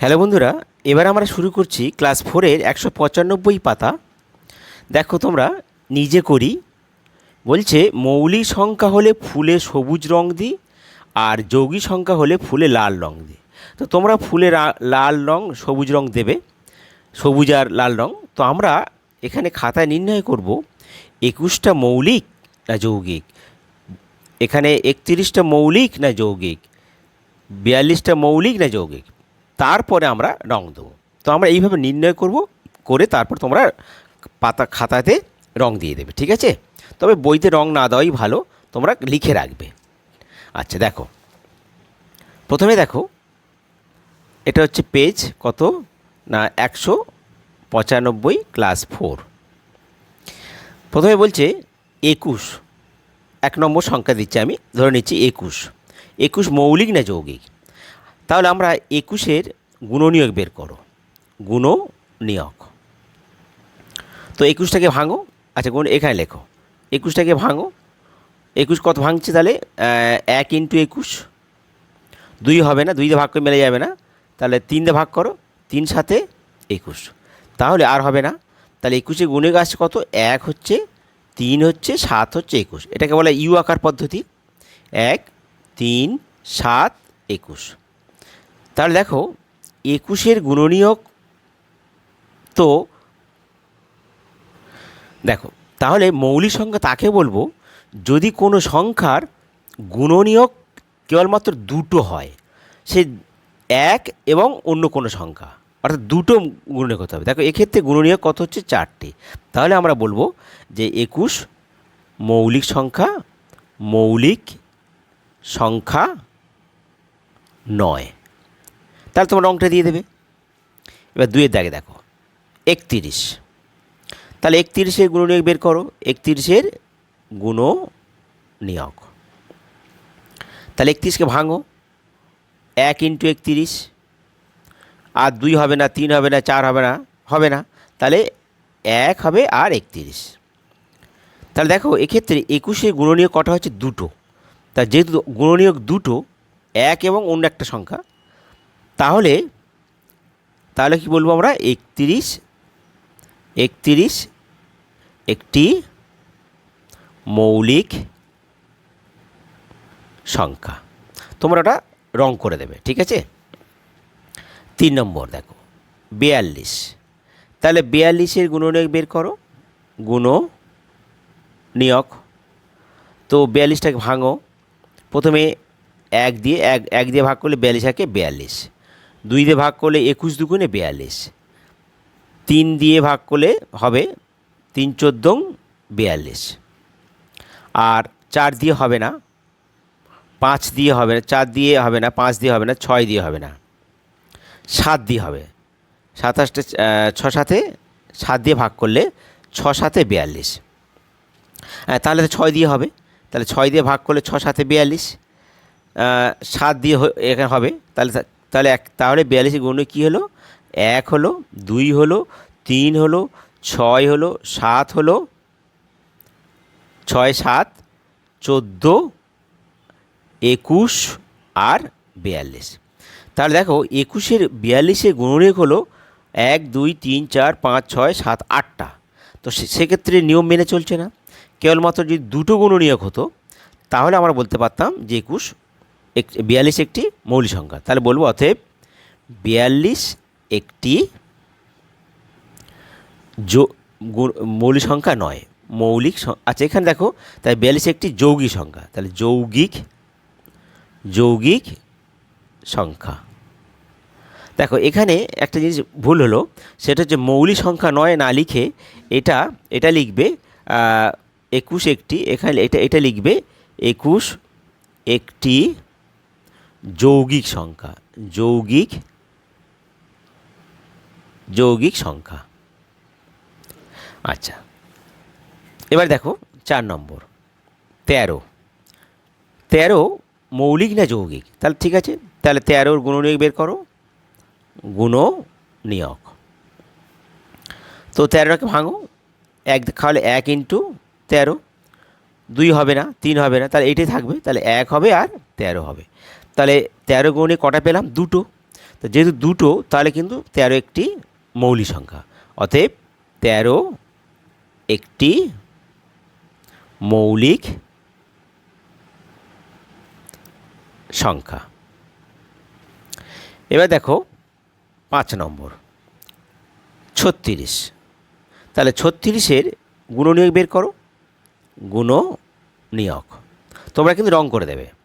Hello বন্ধুরা, এবার আমরা শুরু করছি ক্লাস ফোরের একশো পঁচানব্বই পাতা। দেখো তোমরা, নিজে করি। বলছে, মৌলিক সংখ্যা হলে ফুলে সবুজ রং দিই আর যৌগিক সংখ্যা হলে ফুলে লাল রং দিই তো তোমরা ফুলে লাল রং, সবুজ রং দেবে, সবুজ আর লাল রং। তো আমরা এখানে খাতায় নির্ণয় করব, একুশটা মৌলিক না যৌগিক? এখানে একত্রিশটা মৌলিক না যৌগিক? বিয়াল্লিশটা মৌলিক না যৌগিক? তারপরে আমরা রং দেবো। তো আমরা এইভাবে নির্ণয় করব, করে তারপর তোমরা পাতা, খাতাতে রং দিয়ে দেবে, ঠিক আছে? তবে বইতে রং না দেওয়াই ভালো, তোমরা লিখে রাখবে। আচ্ছা দেখো। প্রথমে দেখো, এটা হচ্ছে পেজ কত? না, একশো পঁচানব্বই ক্লাস ফোর। প্রথমে বলছে একুশ। এক নম্বর সংখ্যা দিচ্ছি আমি, ধরে নিচ্ছি একুশ। একুশ মৌলিক না যৌগিক? তাহলে আমরা একুশের গুণনীয়ক বের করো। গুণনীয়ক। তো একুশটাকে ভাঙো। আচ্ছা গুণ এখানে লেখো। একুশটাকে ভাঙো। একুশ কত ভাঙছে তাহলে? এক ইন্টু একুশ। দুই হবে না, দুই দিয়ে ভাগ করে মেলে যাবে না। তাহলে তিন দিয়ে ভাগ করো। তিন সাথে একুশ। তাহলে আর হবে না। তাহলে একুশে গুণে আসছে কত? এক হচ্ছে তিন হচ্ছে সাত হচ্ছে একুশ। এটাকে বলে ইউ আকার পদ্ধতি। এক, তিন, সাত, একুশ। তাহলে দেখো, একুশের গুণনীয়ক তো, দেখো, তাহলে মৌলিক সংখ্যা তাকে বলব? যদি কোনো সংখ্যার গুণনীয়ক কেবলমাত্র দুটো হয়, সে এক এবং অন্য কোনো সংখ্যা, অর্থাৎ দুটো গুণনীয়ক হতে হবে। দেখো, এক্ষেত্রে গুণনীয়ক কত হচ্ছে? চারটি। তাহলে আমরা বলব যে একুশ মৌলিক সংখ্যা মৌলিক সংখ্যা নয়। তাহলে তোমার রংটা দিয়ে দেবে। এবার দুইয়ের দাগে দেখো, একতিরিশ। তাহলে একতিরিশের গুণনীয়ক বের করো, একত্রিশের গুণ নিয়ক তাহলে একত্রিশকে ভাঙো, এক ইন্টু একতিরিশ, আর দুই হবে না, তিন হবে না, চার হবে না হবে না। তাহলে এক হবে আর একতিরিশ। তাহলে দেখো, এক্ষেত্রে একুশের গুণনীয়ক কটা হচ্ছে দুটো। তা যেহেতু গুণনীয়ক দুটো, এক এবং অন্য একটা সংখ্যা তাহলে তাহলে কি বলব আমরা? একতিরিশ একতিরিশ, একটি মৌলিক সংখ্যা। তোমরা ওটা রং করে দেবে, ঠিক আছে? তিন নম্বর দেখো, বিয়াল্লিশ। তাহলে বিয়াল্লিশের গুণনীয়ক বের করো, গুণ নিয়ক তো বিয়াল্লিশটাকে ভাঙো। প্রথমে এক দিয়ে, এক এক দিয়ে ভাগ করলে বিয়াল্লিশ একে বিয়াল্লিশ। দুই দিয়ে ভাগ করলে একুশ দুগুণে বিয়াল্লিশ। তিন দিয়ে ভাগ করলে হবে তিন চোদ্দোং বিয়াল্লিশ। আর চার দিয়ে হবে না, পাঁচ দিয়ে হবে না, চার দিয়ে হবে না, পাঁচ দিয়ে হবে না, ছয় দিয়ে হবে না, সাত দিয়ে হবে। সাতাশটা ছ সাথে সাত দিয়ে ভাগ করলে ছ সাথে বিয়াল্লিশ। হ্যাঁ তাহলে তো ছয় দিয়ে হবে। তাহলে ছয় দিয়ে ভাগ করলে ছ সাথে বিয়াল্লিশ। সাত দিয়ে এখানে হবে, তাহলে তাহলে এক, তাহলে বিয়াল্লিশের গুণ কী হলো? এক হলো, দুই হলো, তিন হলো, ছয় হলো, সাত হলো, ছয়, সাত, চোদ্দ, একুশ আর বিয়াল্লিশ। তাহলে দেখো, একুশের বিয়াল্লিশের গুণনীয়ক হলো এক, দুই, তিন, চার, পাঁচ, ছয়, সাত, আটটা। তো সেক্ষেত্রে নিয়ম মেনে চলছে না। কেবলমাত্র যদি দুটো গুণনীয়ক হতো, তাহলে আমরা বলতে পারতাম যে একুশ এক, বিয়াল্লিশ একটি মৌলিক সংখ্যা। তাহলে বলব অতএব বিয়াল্লিশ একটি মৌলিক সংখ্যা নয়। মৌলিক আচ্ছা এখানে দেখো, তাই বিয়াল্লিশ একটি যৌগিক সংখ্যা। তাহলে যৌগিক যৌগিক সংখ্যা। দেখো এখানে একটা জিনিস ভুল হলো, সেটা হচ্ছে মৌলিক সংখ্যা নয় না লিখে এটা এটা লিখবে একুশ একটি, এখানে এটা এটা লিখবে একুশ একটি যৌগিক সংখ্যা, যৌগিক যৌগিক সংখ্যা। আচ্ছা এবার দেখো চার নম্বর, তেরো। তেরো মৌলিক না যৌগিক? তাহলে ঠিক আছে, তাহলে তেরোর গুণনীয়ক বের করো গুণ নিয়ক তো তেরোটাকে ভাঙো, এক খাওয়ালে এক ইন্টু তেরো, দুই হবে না, তিন হবে না, তাহলে এটাই থাকবে, তাহলে এক হবে আর তেরো হবে। তাহলে তেরো গুণে কটা পেলাম? দুটো। তো যেহেতু দুটো, তাহলে কিন্তু তেরো একটি মৌলিক সংখ্যা। অতএব তেরো একটি মৌলিক সংখ্যা। এবার দেখো, পাঁচ নম্বর। ছত্রিশ। তাহলে ছত্রিশের গুণনীয়ক বের করো। গুণনীয়ক। তোমরা কিন্তু রং করে দেবে।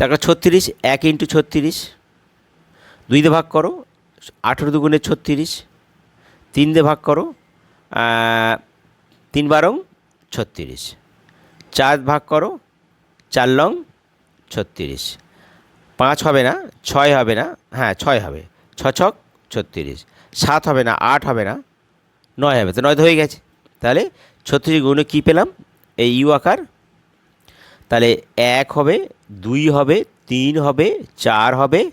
তারপর ছত্রিশ, এক ইন্টু ছত্রিশ, দুই দিয়ে ভাগ করো, আঠেরো দুগুণে ছত্রিশ, তিন দিয়ে ভাগ করো তিন বারং ছত্রিশ, চার ভাগ করো, চার লং ছত্রিশ, পাঁচ হবে না, ছয় হবে না হ্যাঁ ছয় হবে ছ ছক ছত্রিশ, সাত হবে না, আট হবে না, নয় হবে, তো নয় তো হয়ে গেছে, তাহলে ছত্রিশ গুণে কী পেলাম? এই ইউ আকার তাহলে এক হবে, দুই হবে, তিন হবে, চার হবে,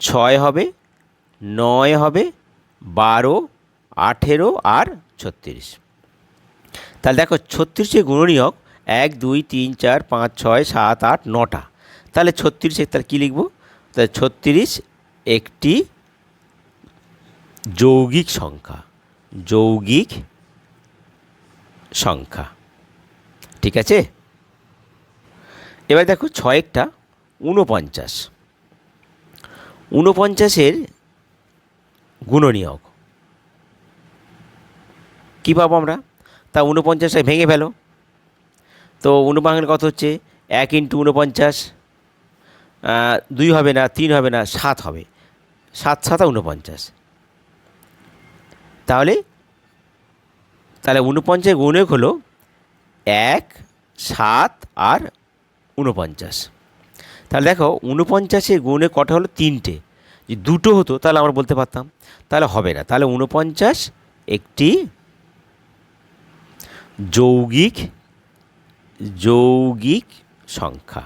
ছয় হবে, নয় হবে, বারো, আঠেরো আর ছত্রিশ। তাহলে দেখো ছত্রিশে গুণনীয়ক এক, দুই, তিন, চার, পাঁচ, ছয়, সাত, আট, নটা। তাহলে ছত্রিশে তাহলে কী লিখব? তাহলে ছত্রিশ একটি যৌগিক সংখ্যা যৌগিক সংখ্যা। ঠিক আছে? এবার দেখো ছয়েকটা ঊনপঞ্চাশ। ঊনপঞ্চাশের গুণনীয়ক। কী পাবো আমরা? তা ঊনপঞ্চাশে ভেঙে ফেলো। তো ঊনপঞ্চাশ কত হচ্ছে? এক ইন্টু ঊনপঞ্চাশ দুই হবে না, তিন হবে না, সাত হবে। সাত সাতা ঊনপঞ্চাশ। তাহলে তাহলে ঊনপঞ্চাশ গুণক হলো এক, সাত আর ঊনপঞ্চাশ। তাহলে দেখো ঊনপঞ্চাশের গুণে কটা হলো? তিনটে। যদি দুটো হতো, তাহলে আমরা বলতে পারতাম, তাহলে হবে না। তাহলে ঊনপঞ্চাশ একটি যৌগিক যৌগিক সংখ্যা।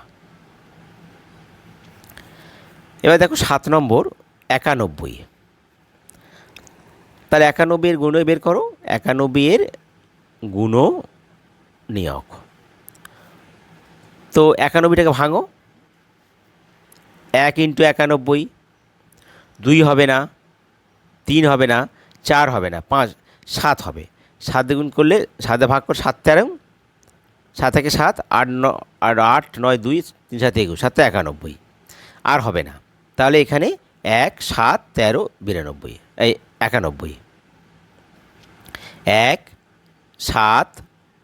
এবার দেখো, সাত নম্বর, একানব্বই। তাহলে একানব্বইয়ের গুণ বের করো, একানব্বইয়ের গুণ নিয়ক তো একানব্বইটাকে ভাঙো। এক ইন্টু একানব্বই, দুই হবে না, তিন হবে না, চার হবে না, পাঁচ, সাত হবে। সাত গুণ করলে, সাতে ভাগ করে সাত তেরো, সাত থেকে সাত, আট ন, আর আট, নয়, দুই, তিন সাত একুশ, সাত একানব্বই। আর হবে না। তাহলে এখানে এক, সাত, তেরো, বিরানব্বই, এই একানব্বই। এক, সাত,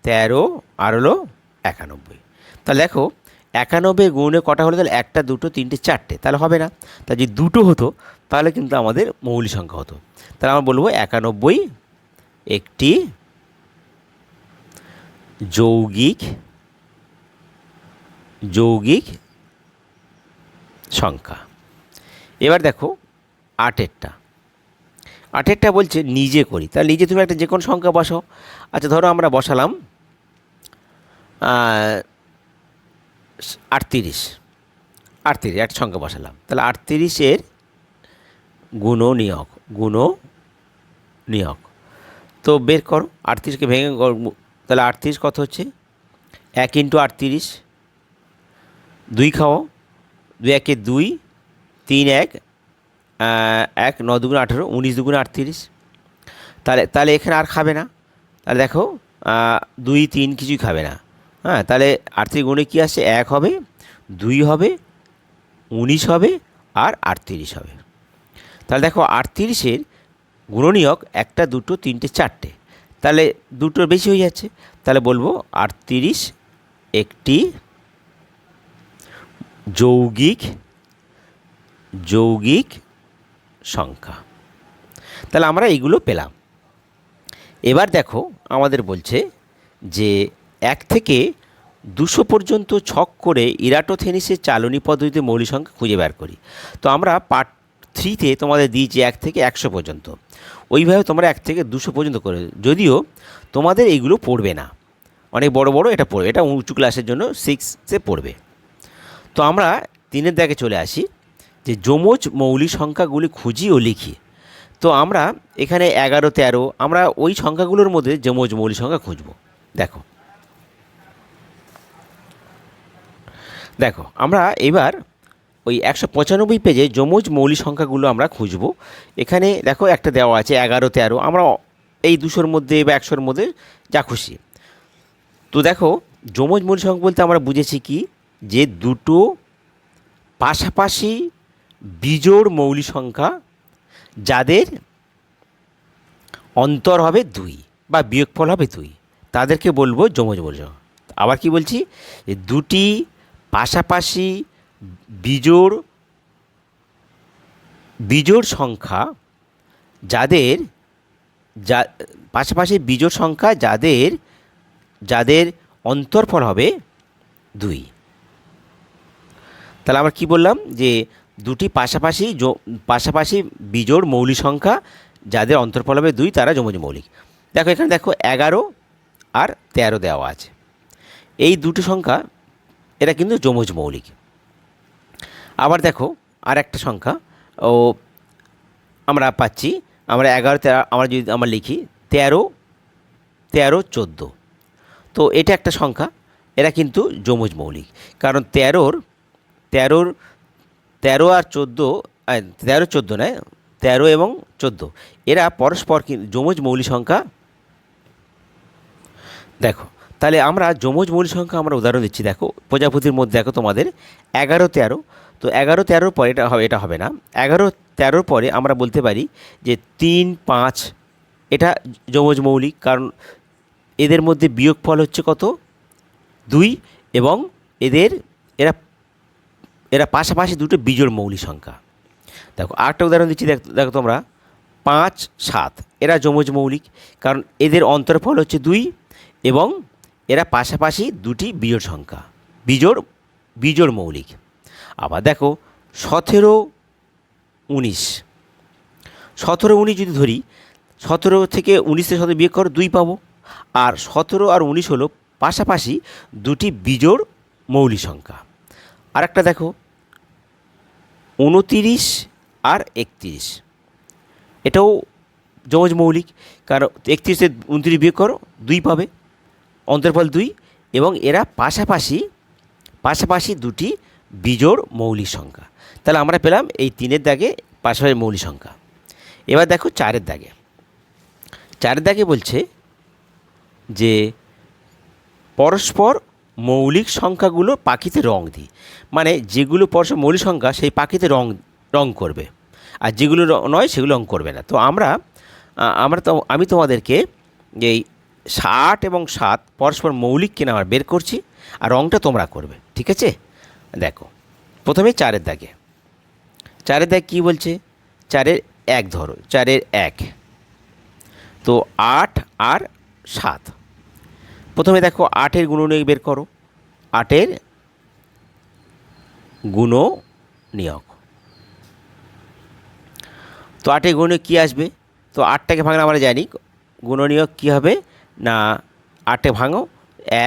তেরো, আর হলো একানব্বই। তাহলে দেখো একানব্বই গুণে কটা হলো তাহলে একটা, দুটো, তিনটে, চারটে, তাহলে হবে না। তা যদি দুটো হতো, তাহলে কিন্তু আমাদের মৌলিক সংখ্যা হতো। তাহলে আমরা বলব একানব্বই একটি যৌগিক যৌগিক সংখ্যা। এবার দেখো, আটেরটা। আটেরটা বলছে নিজে করি। তাহলে নিজে তুমি একটা যে কোনো সংখ্যা বসাও। আচ্ছা ধরো আমরা বসালাম আটত্রিশ। আটত্রিশ, এক সংখ্যা বসালাম। তাহলে আটত্রিশের গুণ নিয়ক গুণ নিয়ক তো বের করো, আটত্রিশকে ভেঙে তাহলে আটত্রিশ কত হচ্ছে? এক ইন্টু আটত্রিশ, দুই খাও, দুই একে দুই, তিন এক এক, ন দুগুণ আঠেরো, উনিশ দুগুণ আটত্রিশ। তাহলে তাহলে এখানে আর খাবে না। তাহলে দেখো দুই, তিন কিছুই খাবে না। হ্যাঁ তাহলে আটত্রিশ গুণে কী আসছে এক হবে, দুই হবে, উনিশ হবে, আর আটত্রিশ হবে। তাহলে দেখো আটত্রিশের গুণনীয়ক একটা, দুটো, তিনটে, চারটে। তাহলে দুটোর বেশি হয়ে যাচ্ছে। তাহলে বলব আটত্রিশ একটি যৌগিক যৌগিক সংখ্যা। তাহলে আমরা এইগুলো পেলাম। এবার দেখো আমাদের বলছে যে এক থেকে দুশো পর্যন্ত ছক করে ইরাটোথেনিসের চালনী পদ্ধতিতে মৌলিক সংখ্যা খুঁজে বের করি। তো আমরা পার্ট থ্রিতে তোমাদের দিয়েছি এক থেকে একশো পর্যন্ত। ওইভাবে তোমরা এক থেকে দুশো পর্যন্ত করে, যদিও তোমাদের এইগুলো পড়বে না। অনেক বড় বড় এটা পড়বে, এটা উঁচু ক্লাসের জন্য সিক্সে পড়বে। তো আমরা তিনের দাগে চলে আসি, যে যমজ মৌলিক সংখ্যাগুলি খুঁজি ও লিখি। তো আমরা এখানে এগারো, তেরো, আমরা ওই সংখ্যাগুলোর মধ্যে যমজ মৌলিক সংখ্যা খুঁজব। দেখো। দেখো, আমরা এবার ওই একশো পঁচানব্বই পেজে যমজ মৌলিক সংখ্যাগুলো আমরা খুঁজব। এখানে দেখো একটা দেওয়া আছে, এগারো, তেরো। আমরা এই দুশোর মধ্যে বা একশোর মধ্যে যা খুশি। তো দেখো, যমজ মৌলিক সংখ্যা বলতে আমরা বুঝেছি কি? যে দুটো পাশাপাশি বিজোড় মৌলিক সংখ্যা যাদের অন্তর হবে দুই বা বিয়োগফল হবে দুই। তাদেরকে বলব যমজ মৌলিক আবার কি বলছি? দুটি পাশাপাশি বিজোড় বিজোড় সংখ্যা যাদের, যা, পাশাপাশি বিজোড় সংখ্যা যাদের যাদের অন্তরফল হবে দুই। তাহলে আমরা কি বললাম? যে দুটি পাশাপাশি পাশাপাশি বিজোড় মৌলিক সংখ্যা যাদের অন্তরফল হবে দুই, তারা যমজ মৌলিক। দেখো এখানে দেখো এগারো আর তেরো দেওয়া আছে। এই দুটো সংখ্যা এটা কিন্তু যমজ মৌলিক। আবার দেখো আর একটা সংখ্যা, ও আমরা পাচ্ছি, আমরা এগারো, তেরো, আমরা যদি আমরা লিখি, তেরো তেরো, চোদ্দ। তো এটা একটা সংখ্যা এরা কিন্তু যমজ মৌলিক। কারণ তেরোর তেরোর, তেরো আর চোদ্দ তেরো, চোদ্দ নয়, তেরো এবং চোদ্দ। এরা পরস্পর যমজ মৌলিক সংখ্যা, দেখো তাহলে আমরা যমজ মৌলিক সংখ্যা আমরা উদাহরণ দিচ্ছি, দেখো, প্রজাপতির মধ্যে, দেখো তোমাদের, এগারো তেরো। তো এগারো তেরোর পরে এটা হবে এটা হবে না। এগারো তেরোর পরে আমরা বলতে পারি যে তিন, পাঁচ, এটা যমজ মৌলিক, কারণ এদের মধ্যে বিয়োগফল হচ্ছে কত? দুই, এবং এদের, এরা এরা পাশাপাশি দুটো বিজোড় মৌলিক সংখ্যা। দেখো, আরেকটা উদাহরণ দিচ্ছি, দেখ, দেখো তোমরা, পাঁচ, সাত। এরা যমজ মৌলিক, কারণ এদের অন্তরফল হচ্ছে দুই, এবং এরা পাশাপাশি দুটি বিজোড় সংখ্যা, বিজোড় বিজোড় মৌলিক। আবার দেখো, সতেরো উনিশ। সতেরো উনিশ যদি ধরি, সতেরো থেকে উনিশের সাথে বিয়োগ করো, দুই পাবো। আর সতেরো আর উনিশ হলো পাশাপাশি দুটি বিজোড় মৌলিক সংখ্যা। আর একটা দেখো, উনতিরিশ আর একত্রিশ। এটাও যমজ মৌলিক, কারণ একত্রিশে উনত্রিশ বিয়োগ করো, দুই পাবে। অন্তর্ফল দুই এবং এরা পাশাপাশি পাশাপাশি দুটি বিজোড় মৌলিক সংখ্যা। তাহলে আমরা পেলাম এই তিনের দাগে পাশাপাশি মৌলিক সংখ্যা। এবার দেখো চারের দাগে। চারের দাগে বলছে যে পরস্পর মৌলিক সংখ্যাগুলো পাখিতে রং দিই। মানে যেগুলো পরস্পর মৌলিক সংখ্যা সেই পাখিতে রং রং করবে। আর যেগুলো নয় সেগুলো রং করবে না। তো আমরা আমরা তো, আমি তোমাদেরকে এই আট এবং সাত পরস্পর মৌলিক কিনা আমরা বের করছি আর রঙটা তোমরা করবে, ঠিক আছে? দেখো, প্রথমে চারের দাগে। চারের দাগ কী বলছে? চারের এক ধরো, চারের এক। তো আট আর সাত। প্রথমে দেখো আটের গুণ গুণনীয়ক বের করো। আটের গুণ নিয়ক তো আটের গুণনীয়ক কী আসবে? তো আটটাকে ভাঙলে আমরা জানি গুণনীয়ক কী হবে? না আটে ভাঙো,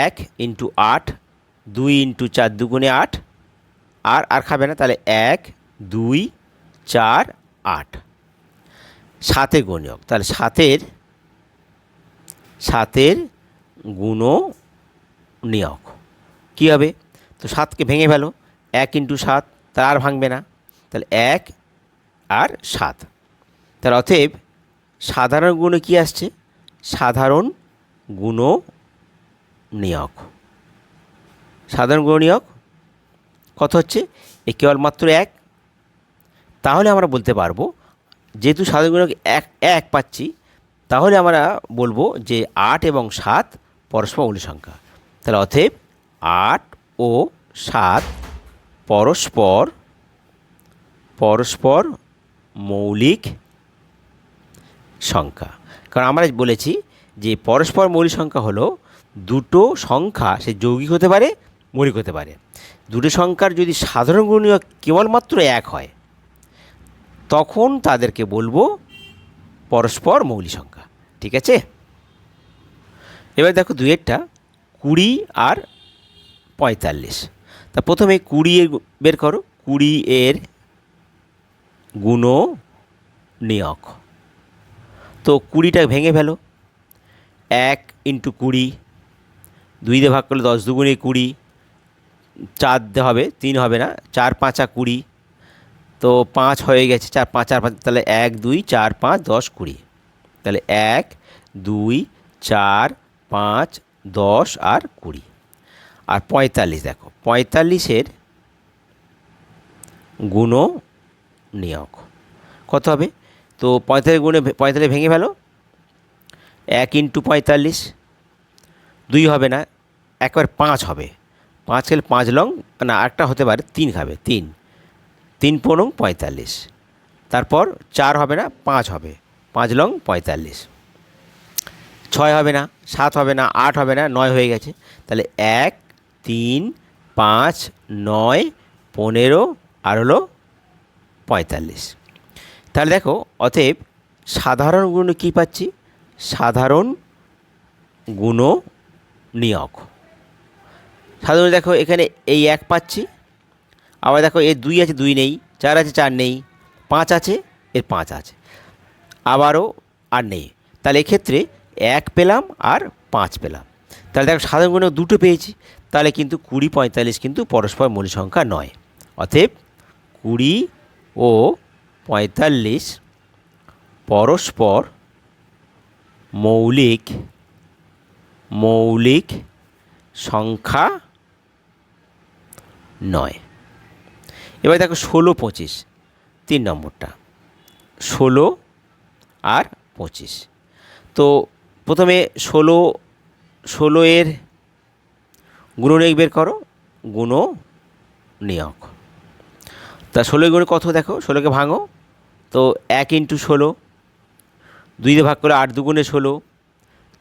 এক ইন্টু আট, দুই ইন্টু চার দুগুণে আট, আর আর খাবে না, তাহলে এক, দুই, চার, আট। সাতের গুণনীয়ক তাহলে সাতের সাতের গুণ নিয়ক কী হবে? তো সাতকে ভেঙে ফেলো, এক ইন্টু সাত তার আর ভাঙবে না, তাহলে এক আর সাত। তার অতএব সাধারণ গুণে কী আসছে? সাধারণ গুণ নিয়ক সাধারণ গুণ নিয়ক কত হচ্ছে, এ কেবলমাত্র এক। তাহলে আমরা বলতে পারব, যেহেতু সাধারণ গুণক এক এক পাচ্ছি, তাহলে আমরা বলব যে আট এবং সাত পরস্পর মৌলিক সংখ্যা। তাহলে অতএব আট ও সাত পরস্পর পরস্পর মৌলিক সংখ্যা। কারণ আমরা বলেছি যে পরস্পর মৌলিক সংখ্যা হলো দুটো সংখ্যা, সে যৌগিক হতে পারে, মৌলিক হতে পারে। দুটো সংখ্যার যদি সাধারণ গুণনীয় কেবলমাত্র এক হয়, তখন তাদেরকে বলব পরস্পর মৌলিক সংখ্যা, ঠিক আছে? এবার দেখো দুয়েরটা কুড়ি আর পঁয়তাল্লিশ। তা প্রথমে কুড়ি এর বের করো, কুড়ি এর গুণ নিয়ক তো কুড়িটা ভেঙে ফেলো। এক ইন্টু কুড়ি, দুই দিয়ে ভাগ করলে দশ দুগুণে কুড়ি, চার দিয়ে হবে, তিন হবে না, চার পাঁচা কুড়ি, তো পাঁচ হয়ে গেছে, চার পাঁচ চার পাঁচ, তাহলে এক, দুই, চার পাঁচ, দশ, কুড়ি, তাহলে এক, দুই, চার, পাঁচ, দশ আর কুড়ি, আর পঁয়তাল্লিশ দেখো, পঁয়তাল্লিশের গুণ নিয়ক কত হবে, তো পঁয়তাল্লিশ গুণে, পঁয়তাল্লিশ ভেঙে ফেলো এক ইন্টু পঁয়তাল্লিশ, দুই হবে না, একবার পাঁচ হবে। পাঁচ খেলে পাঁচ লং, না একটা হতে পারে তিন খাবে, তিন। তিন পনেরো পঁয়তাল্লিশ। তারপর চার হবে না, পাঁচ হবে। পাঁচ লং পঁয়তাল্লিশ। ছয় হবে না, সাত হবে না, আট হবে না, নয় হয়ে গেছে। তাহলে এক, তিন, পাঁচ, নয়, পনেরো, আর হলো পঁয়তাল্লিশ। তাহলে দেখো, অতএব সাধারণ গুণ কী পাচ্ছি? সাধারণ গুণ নিয়ক সাধারণ দেখো, এখানে এই এক পাচ্ছি। আবার দেখো, এর দুই আছে, দুই নেই। চার আছে, চার নেই। পাঁচ আছে, এর পাঁচ আছে। আবারও আর নেই। তাহলে এক্ষেত্রে এক পেলাম আর পাঁচ পেলাম। তাহলে দেখো, সাধারণ গুণে দুটো পেয়েছি। তাহলে কিন্তু কুড়ি পঁয়তাল্লিশ কিন্তু পরস্পর মূল সংখ্যা নয়। অতএব কুড়ি ও পঁয়তাল্লিশ পরস্পর মৌলিক মৌলিক সংখ্যা নয়। এবার দেখো ষোলো, পঁচিশ, তিন নম্বরটা। ষোলো আর পঁচিশ। তো প্রথমে ষোলো ষোলো এর গুণনীয়ক বের করো গুণ নিয়ক তা ষোলো গুণে কত দেখো? ষোলোকে ভাঙো। তো এক ইন্টু ষোলো দুই দিয়ে ভাগ করলে আট দুগুণে ষোলো,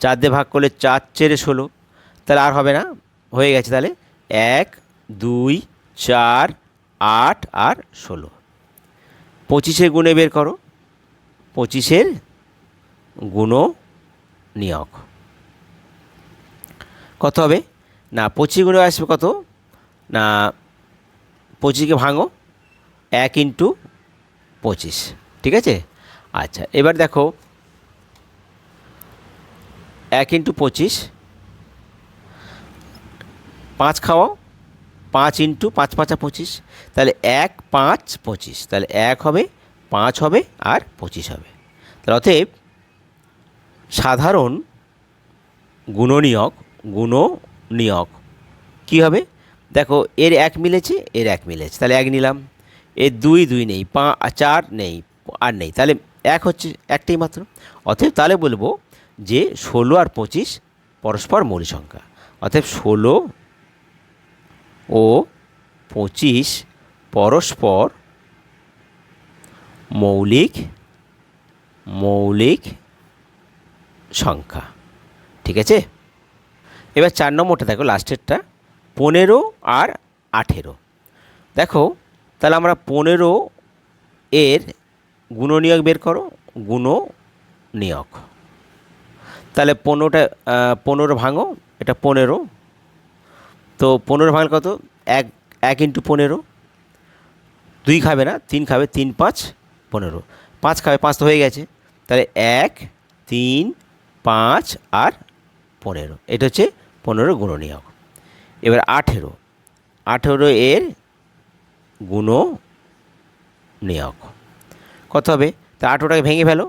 চার দিয়ে ভাগ করলে চার চেরে ষোলো, তাহলে আর হবে না, হয়ে গেছে তাহলে এক, দুই, চার, আট আর ষোলো। পঁচিশের গুণে বের করো, পঁচিশের গুণ নিয়ক কত হবে? না, পঁচিশ গুণে আসবে কত? না, পঁচিশকে ভাঙো, এক ইন্টু পঁচিশ, ঠিক আছে? আচ্ছা এবার দেখো এক ইন্টু পঁচিশ। পাঁচ খাওয়াও, পাঁচ ইন্টু পাঁচ পাঁচা পঁচিশ। তাহলে এক, পাঁচ, পঁচিশ। তাহলে এক হবে, পাঁচ হবে আর পঁচিশ হবে। তাহলে অতএব সাধারণ গুণনীয়ক গুণনীয়ক কী হবে? দেখো, এর এক মিলেছে, এর এক মিলেছে। তাহলে এক নিলাম। এর দুই দুই নেই, পা, চার নেই, আর নেই। তাহলে এক হচ্ছে একটাই মাত্র। অতএব তাহলে বলব যে ষোলো আর পঁচিশ পরস্পর মৌলিক সংখ্যা। অতএব ষোলো ও পঁচিশ পরস্পর মৌলিক মৌলিক সংখ্যা। ঠিক আছে? এবার চার নম্বরটা দেখো, লাস্টেরটা। পনেরো আর আঠেরো। দেখো, তাহলে আমরা পনেরো এর গুণনীয়ক বের করো গুণ নিয়ক তাহলে পনেরোটা পনেরো ভাঙো, এটা পনেরো। তো পনেরো ভাঙলে কত? এক এক ইন্টু পনেরো। দুই খাবে না, তিন খাবে, তিন পাঁচ, পনেরো। পাঁচ খাবে, পাঁচ তো হয়ে গেছে। তাহলে এক, তিন, পাঁচ আর পনেরো। এটা হচ্ছে পনেরো গুণনীয়ক। এবার আঠেরো। আঠেরো এর গুণ নিয়ক কত হবে? তা আঠেরোটাকে ভেঙে ফেলো।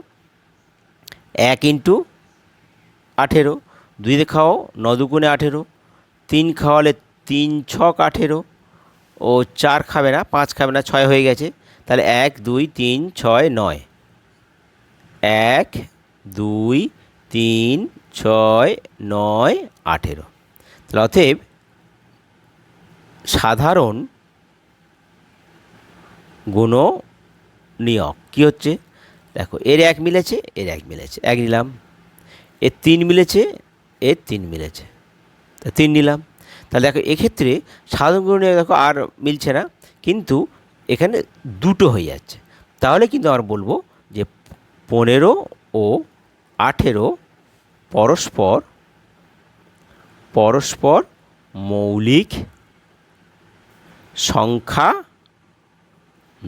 এক ইন্টু আঠেরো, দুই খাও ন দুগুণে আঠেরো, তিন খাওয়ালে তিন ছক আঠেরো, ও চার খাবে না, পাঁচ খাবে না, ছয় হয়ে গেছে, তাহলে এক, দুই, তিন, ছয়, নয়। এক, দুই, তিন, ছয়, নয়, আঠেরো। তাহলে অতএব সাধারণ গুণ নিয়ক কী হচ্ছে? দেখো, এর এক মিলেছে, এর এক মিলেছে, এক নিলাম। এর তিন মিলেছে এর তিন মিলেছে। তা তিন নিলাম। তাহলে দেখো, এক্ষেত্রে সাধারণ গুণ নিয়ক দেখো আর মিলছে না, কিন্তু এখানে দুটো হয়ে যাচ্ছে। তাহলে কিন্তু আমরা বলব যে পনেরো ও আঠেরো পরস্পর পরস্পর মৌলিক সংখ্যা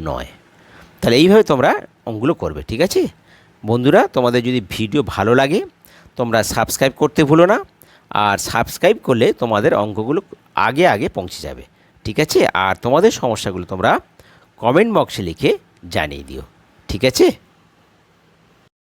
নয়। তাহলে এইভাবে তোমরা অঙ্কগুলো করবে, ঠিক আছে? বন্ধুরা, তোমাদের যদি ভিডিও ভালো লাগে তোমরা সাবস্ক্রাইব করতে ভুলো না আর সাবস্ক্রাইব করলে তোমাদের অঙ্কগুলো আগে আগে পৌঁছে যাবে, ঠিক আছে? আর তোমাদের সমস্যাগুলো তোমরা কমেন্ট বক্সে লিখে জানিয়ে দিও, ঠিক আছে?